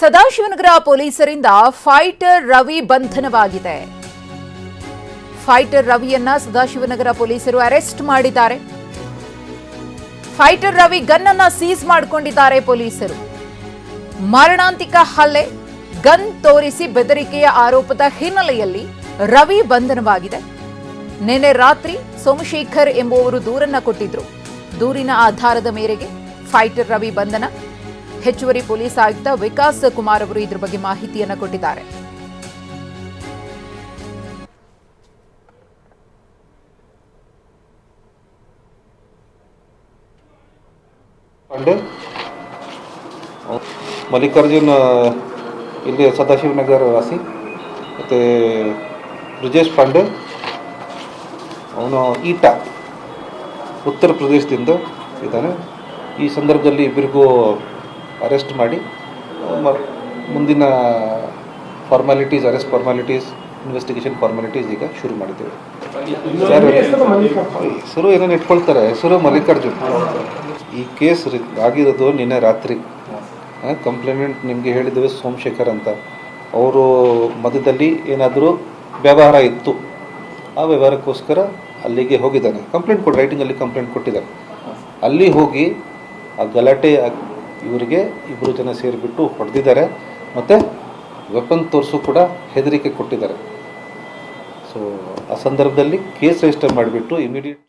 ಸದಾಶಿವನಗರ ಪೊಲೀಸರಿಂದ ಫೈಟರ್ ರವಿ ಬಂಧನವಾಗಿದೆ. ಫೈಟರ್ ರವಿಯನ್ನ ಸದಾಶಿವನಗರ ಪೊಲೀಸರು ಅರೆಸ್ಟ್ ಮಾಡಿದ್ದಾರೆ. ಫೈಟರ್ ರವಿ ಗನ್ ಅನ್ನ ಸೀಸ್ ಮಾಡಿಕೊಂಡಿದ್ದಾರೆ ಪೊಲೀಸರು. ಮಾರಣಾಂತಿಕ ಹಲ್ಲೆ, ಗನ್ ತೋರಿಸಿ ಬೆದರಿಕೆಯ ಆರೋಪದ ಹಿನ್ನೆಲೆಯಲ್ಲಿ ರವಿ ಬಂಧನವಾಗಿದೆ. ನಿನ್ನೆ ರಾತ್ರಿ ಸೋಮಶೇಖರ್ ಎಂಬುವವರು ದೂರನ್ನ ಕೊಟ್ಟಿದ್ರು. ದೂರಿನ ಆಧಾರದ ಮೇರೆಗೆ ಫೈಟರ್ ರವಿ ಬಂಧನ ಹೆಚ್ಚುವರಿ ಪೊಲೀಸ್ ಆಯುಕ್ತ ವಿಕಾಸ್ ಕುಮಾರ್ ಅವರು ಇದರ ಬಗ್ಗೆ ಮಾಹಿತಿಯನ್ನು ಕೊಟ್ಟಿದ್ದಾರೆ. ಮಲ್ಲಿಕಾರ್ಜುನ್, ಇಲ್ಲಿ ಸದಾಶಿವನಗರ ವಾಸಿ, ಮತ್ತು ಬ್ರಿಜೇಶ್ ಪಾಂಡೆ, ಅವನು ಈಟ, ಉತ್ತರ ಪ್ರದೇಶದಿಂದ ಇದ್ದಾನೆ. ಈ ಸಂದರ್ಭದಲ್ಲಿ ಇಬ್ಬರಿಗೂ ಅರೆಸ್ಟ್ ಮಾಡಿ ಮುಂದಿನ formalities arrest formalities investigation formalities ಈಗ ಶುರು ಮಾಡಿದ್ದೇವೆ. ಹೆಸರು ಏನೇನು ಇಟ್ಕೊಳ್ತಾರೆ? ಹೆಸರು ಮಲ್ಲಿಕಾರ್ಜುನ್. ಈ ಕೇಸ್ ಆಗಿರೋದು ನಿನ್ನೆ ರಾತ್ರಿ. ಕಂಪ್ಲೇಂಟ್ ನಿಮಗೆ ಹೇಳಿದ್ದೇವೆ ಸೋಮಶೇಖರ್ ಅಂತ. ಅವರು ಮಧ್ಯದಲ್ಲಿ ಏನಾದರೂ ವ್ಯವಹಾರ ಇತ್ತು. ಆ ವ್ಯವಹಾರಕ್ಕೋಸ್ಕರ ಅಲ್ಲಿಗೆ ಹೋಗಿದ್ದಾನೆ. ಕಂಪ್ಲೇಂಟ್ ಕೊಟ್ಟು ರೈಟಿಂಗಲ್ಲಿ ಕಂಪ್ಲೇಂಟ್ ಕೊಟ್ಟಿದ್ದಾರೆ. ಅಲ್ಲಿ ಹೋಗಿ ಆ ಗಲಾಟೆ ಇವರಿಗೆ ಇಬ್ಬರು ಜನ ಸೇರಿಬಿಟ್ಟು ಹೊಡೆದಿದ್ದಾರೆ. ಮತ್ತು ವೆಪನ್ ತೋರಿಸು ಕೂಡ ಹೆದರಿಕೆ ಕೊಟ್ಟಿದ್ದಾರೆ. ಸೊ ಆ ಸಂದರ್ಭದಲ್ಲಿ ಕೇಸ್ ರಿಜಿಸ್ಟರ್ ಮಾಡಿಬಿಟ್ಟು ಇಮಿಡಿಯೇಟ್